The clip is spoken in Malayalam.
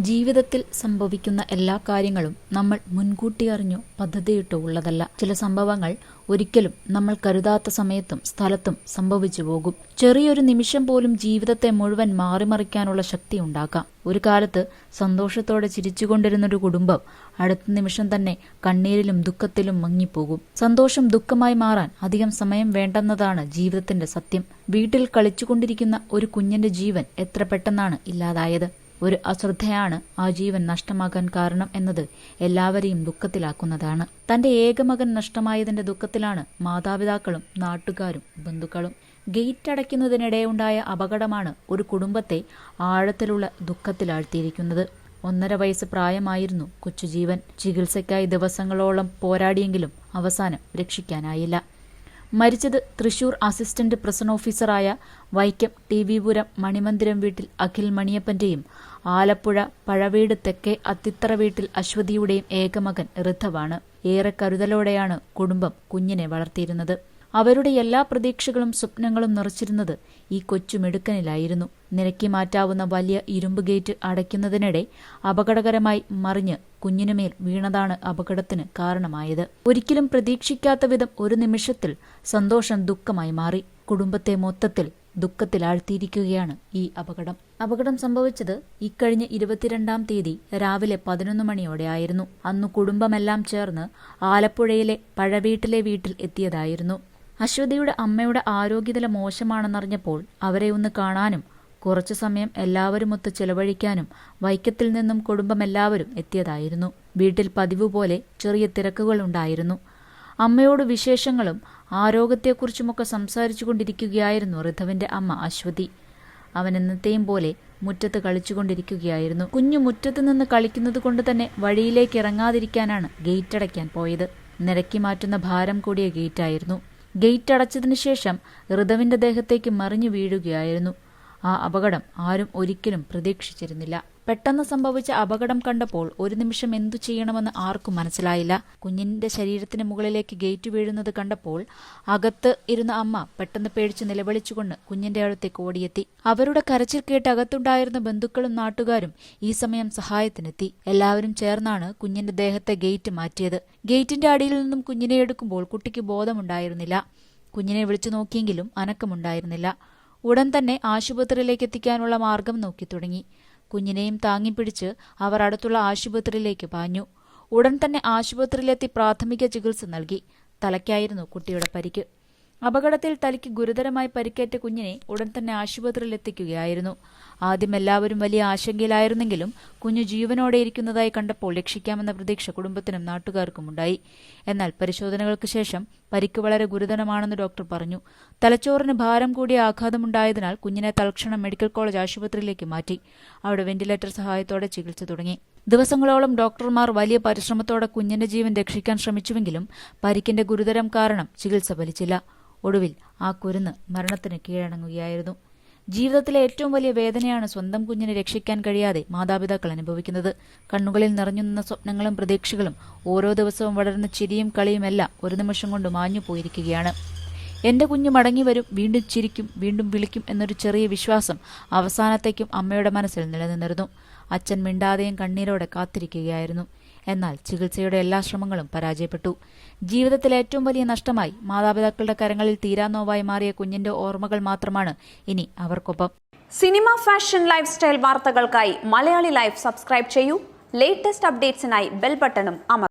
ജീവിതത്തിൽ സംഭവിക്കുന്ന എല്ലാ കാര്യങ്ങളും നമ്മൾ മുൻകൂട്ടി അറിഞ്ഞു പദ്ധതിയിട്ടോ ഉള്ളതല്ല. ചില സംഭവങ്ങൾ ഒരിക്കലും നമ്മൾ കരുതാത്ത സമയത്തും സ്ഥലത്തും സംഭവിച്ചു പോകും. ചെറിയൊരു നിമിഷം പോലും ജീവിതത്തെ മുഴുവൻ മാറിമറിക്കാനുള്ള ശക്തി ഉണ്ടാക്കാം. ഒരു കാലത്ത് സന്തോഷത്തോടെ ചിരിച്ചുകൊണ്ടിരുന്നൊരു കുടുംബം അടുത്ത നിമിഷം തന്നെ കണ്ണീരിലും ദുഃഖത്തിലും മങ്ങിപ്പോകും. സന്തോഷം ദുഃഖമായി മാറാൻ അധികം സമയം വേണ്ടെന്നതാണ് ജീവിതത്തിന്റെ സത്യം. വീട്ടിൽ കളിച്ചുകൊണ്ടിരിക്കുന്ന ഒരു കുഞ്ഞിന്റെ ജീവൻ എത്ര പെട്ടെന്നാണ് ഇല്ലാതായത്. ഒരു അശ്രദ്ധയാണ് ആ ജീവൻ നഷ്ടമാകാൻ കാരണം എന്നത് എല്ലാവരെയും ദുഃഖത്തിലാക്കുന്നതാണ്. തന്റെ ഏകമകൻ നഷ്ടമായതിന്റെ ദുഃഖത്തിലാണ് മാതാപിതാക്കളും നാട്ടുകാരും ബന്ധുക്കളും ഗേറ്റ് അടയ്ക്കുന്നതിനിടെയുണ്ടായ അപകടമാണ് ഒരു കുടുംബത്തെ ആഴത്തിലുള്ള ദുഃഖത്തിലാഴ്ത്തിയിരിക്കുന്നത്. ഒന്നര വയസ്സ് പ്രായമായിരുന്നു കൊച്ചുജീവൻ. ചികിത്സയ്ക്കായി ദിവസങ്ങളോളം പോരാടിയെങ്കിലും അവസാനം രക്ഷിക്കാനായില്ല. മരിച്ചത് തൃശൂർ അസിസ്റ്റന്റ് പ്രസൺ ഓഫീസറായ വൈക്കം ടി വി പുരം മണിമന്ദിരം വീട്ടിൽ അഖിൽ മണിയപ്പന്റെയും ആലപ്പുഴ പഴവീട് തെക്കേ അത്തിത്തറ വീട്ടിൽ അശ്വതിയുടെയും ഏകമകൻ ഋഥവാണ് ഏറെ കരുതലോടെയാണ് കുടുംബം കുഞ്ഞിനെ വളർത്തിയിരുന്നത്. അവരുടെ എല്ലാ പ്രതീക്ഷകളും സ്വപ്നങ്ങളും നിറച്ചിരുന്നത് ഈ കൊച്ചുമിടുക്കനിലായിരുന്നു നിരക്കി മാറ്റാവുന്ന വലിയ ഇരുമ്പ് ഗേറ്റ് അടയ്ക്കുന്നതിനിടെ അപകടകരമായി മറിഞ്ഞ് കുഞ്ഞിനുമേൽ വീണതാണ് അപകടത്തിന് കാരണമായത്. ഒരിക്കലും പ്രതീക്ഷിക്കാത്ത വിധം ഒരു നിമിഷത്തിൽ സന്തോഷം ദുഃഖമായി മാറി. കുടുംബത്തെ മൊത്തത്തിൽ ദുഃഖത്തിലാഴ്ത്തിയിരിക്കുകയാണ് ഈ അപകടം. അപകടം സംഭവിച്ചത് ഇക്കഴിഞ്ഞ ഇരുപത്തിരണ്ടാം തീയതി രാവിലെ പതിനൊന്ന് മണിയോടെയായിരുന്നു അന്ന് കുടുംബമെല്ലാം ചേർന്ന് ആലപ്പുഴയിലെ പഴവീട്ടിലെ വീട്ടിൽ എത്തിയതായിരുന്നു. അശ്വതിയുടെ അമ്മയുടെ ആരോഗ്യനില മോശമാണെന്നറിഞ്ഞപ്പോൾ അവരെ ഒന്ന് കാണാനും കുറച്ചു സമയം എല്ലാവരുമൊത്ത് ചെലവഴിക്കാനും വൈക്കത്തിൽ നിന്നും കുടുംബമെല്ലാവരും എത്തിയതായിരുന്നു. വീട്ടിൽ പതിവ് പോലെ ചെറിയ തിരക്കുകൾ ഉണ്ടായിരുന്നു. അമ്മയോട് വിശേഷങ്ങളും ആരോഗ്യത്തെക്കുറിച്ചുമൊക്കെ സംസാരിച്ചു കൊണ്ടിരിക്കുകയായിരുന്നു ഋഥവിന്റെ അമ്മ അശ്വതി. അവൻ എന്നത്തെയും പോലെ മുറ്റത്ത് കളിച്ചുകൊണ്ടിരിക്കുകയായിരുന്നു. കുഞ്ഞു മുറ്റത്ത് നിന്ന് കളിക്കുന്നത് കൊണ്ട് തന്നെ വഴിയിലേക്ക് ഇറങ്ങാതിരിക്കാനാണ് ഗേറ്റ് അടയ്ക്കാൻ പോയത്. നിരക്കി മാറ്റുന്ന ഭാരം കൂടിയ ഗേറ്റായിരുന്നു. ഗേറ്റ് അടച്ചതിനു ശേഷം ഋതവിന്റെ ദേഹത്തേക്ക് മറിഞ്ഞു വീഴുകയായിരുന്നു ആ അപകടം ആരും ഒരിക്കലും പ്രതീക്ഷിച്ചിരുന്നില്ല. പെട്ടെന്ന് സംഭവിച്ച അപകടം കണ്ടപ്പോൾ ഒരു നിമിഷം എന്തു ചെയ്യണമെന്ന് ആർക്കും മനസ്സിലായില്ല. കുഞ്ഞിന്റെ ശരീരത്തിന് മുകളിലേക്ക് ഗേറ്റ് വീഴുന്നത് കണ്ടപ്പോൾ അകത്ത് ഇരുന്ന അമ്മ പെട്ടെന്ന് പേടിച്ച് നിലവിളിച്ചുകൊണ്ട് കുഞ്ഞിന്റെ അടുത്തേക്ക് ഓടിയെത്തി. അവരുടെ കരച്ചിൽ കേട്ട് അകത്തുണ്ടായിരുന്ന ബന്ധുക്കളും നാട്ടുകാരും ഈ സമയം സഹായത്തിനെത്തി. എല്ലാവരും ചേർന്നാണ് കുഞ്ഞിന്റെ ദേഹത്തെ ഗേറ്റ് മാറ്റിയത്. ഗേറ്റിന്റെ അടിയിൽ നിന്നും കുഞ്ഞിനെ എടുക്കുമ്പോൾ കുട്ടിക്ക് ബോധമുണ്ടായിരുന്നില്ല. കുഞ്ഞിനെ വിളിച്ചു നോക്കിയെങ്കിലും അനക്കമുണ്ടായിരുന്നില്ല. ഉടൻ തന്നെ ആശുപത്രിയിലേക്ക് എത്തിക്കാനുള്ള മാർഗം നോക്കി തുടങ്ങി. കുഞ്ഞിനെയും താങ്ങിപ്പിടിച്ച് അവർ അടുത്തുള്ള ആശുപത്രിയിലേക്ക് പാഞ്ഞു. ഉടൻ തന്നെ ആശുപത്രിയിലെത്തി പ്രാഥമിക ചികിത്സ നൽകി. തലയ്ക്കായിരുന്നു കുട്ടിയുടെ പരിക്ക്. അപകടത്തിൽ തലയ്ക്ക് ഗുരുതരമായി പരിക്കേറ്റ കുഞ്ഞിനെ ഉടൻ തന്നെ ആശുപത്രിയിൽ എത്തിക്കുകയായിരുന്നു ആദ്യം എല്ലാവരും വലിയ ആശങ്കയിലായിരുന്നെങ്കിലും കുഞ്ഞു ജീവനോടെ ഇരിക്കുന്നതായി കണ്ടപ്പോൾ രക്ഷിക്കാമെന്ന പ്രതീക്ഷ കുടുംബത്തിനും നാട്ടുകാർക്കും ഉണ്ടായി എന്നാൽ പരിശോധനകൾക്ക് ശേഷം പരിക്ക് വളരെ ഗുരുതരമാണെന്ന് ഡോക്ടർ പറഞ്ഞു. തലച്ചോറിന് ഭാരം കൂടിയ ആഘാതമുണ്ടായതിനാൽ കുഞ്ഞിനെ തൽക്ഷണം മെഡിക്കൽ കോളേജ് ആശുപത്രിയിലേക്ക് മാറ്റി. അവിടെ വെന്റിലേറ്റർ സഹായത്തോടെ ചികിത്സ തുടങ്ങി. ദിവസങ്ങളോളം ഡോക്ടർമാർ വലിയ പരിശ്രമത്തോടെ കുഞ്ഞിന്റെ ജീവൻ രക്ഷിക്കാൻ ശ്രമിച്ചുവെങ്കിലും പരിക്കിന്റെ ഗുരുതരം കാരണം ചികിത്സ ഫലിച്ചില്ല. ഒടുവിൽ ആ കുരുന്ന് മരണത്തിന് കീഴടങ്ങുകയായിരുന്നു. ജീവിതത്തിലെ ഏറ്റവും വലിയ വേദനയാണ് സ്വന്തം കുഞ്ഞിനെ രക്ഷിക്കാൻ കഴിയാതെ മാതാപിതാക്കൾ അനുഭവിക്കുന്നത്. കണ്ണുകളിൽ നിറഞ്ഞു നിന്ന സ്വപ്നങ്ങളും പ്രതീക്ഷകളും ഓരോ ദിവസവും വളരുന്ന ചിരിയും കളിയുമെല്ലാം ഒരു നിമിഷം കൊണ്ട് മാഞ്ഞു പോയിരിക്കുകയാണ്. എന്റെ കുഞ്ഞ് മടങ്ങി വരും വീണ്ടും ചിരിക്കും വീണ്ടും വിളിക്കും എന്നൊരു ചെറിയ വിശ്വാസം അവസാനത്തേക്കും അമ്മയുടെ മനസ്സിൽ നിലനിന്നിരുന്നു. അച്ഛൻ മിണ്ടാതെയും കണ്ണീരോടെ കാത്തിരിക്കുകയായിരുന്നു. എന്നാൽ ചികിത്സയുടെ എല്ലാ ശ്രമങ്ങളും പരാജയപ്പെട്ടു. ജീവിതത്തിലെ ഏറ്റവും വലിയ നഷ്ടമായി മാതാപിതാക്കളുടെ കരങ്ങളിൽ തീരാനോവായി മാറിയ കുഞ്ഞിന്റെ ഓർമ്മകൾ മാത്രമാണ് ഇനി അവർക്കൊപ്പം. സിനിമ ഫാഷൻ ലൈഫ് സ്റ്റൈൽ വാർത്തകൾക്കായി മലയാളി ലൈഫ് സബ്സ്ക്രൈബ് ചെയ്യൂ. ലേറ്റസ്റ്റ് അപ്ഡേറ്റ്സിനായി ബെൽ ബട്ടണും അമർ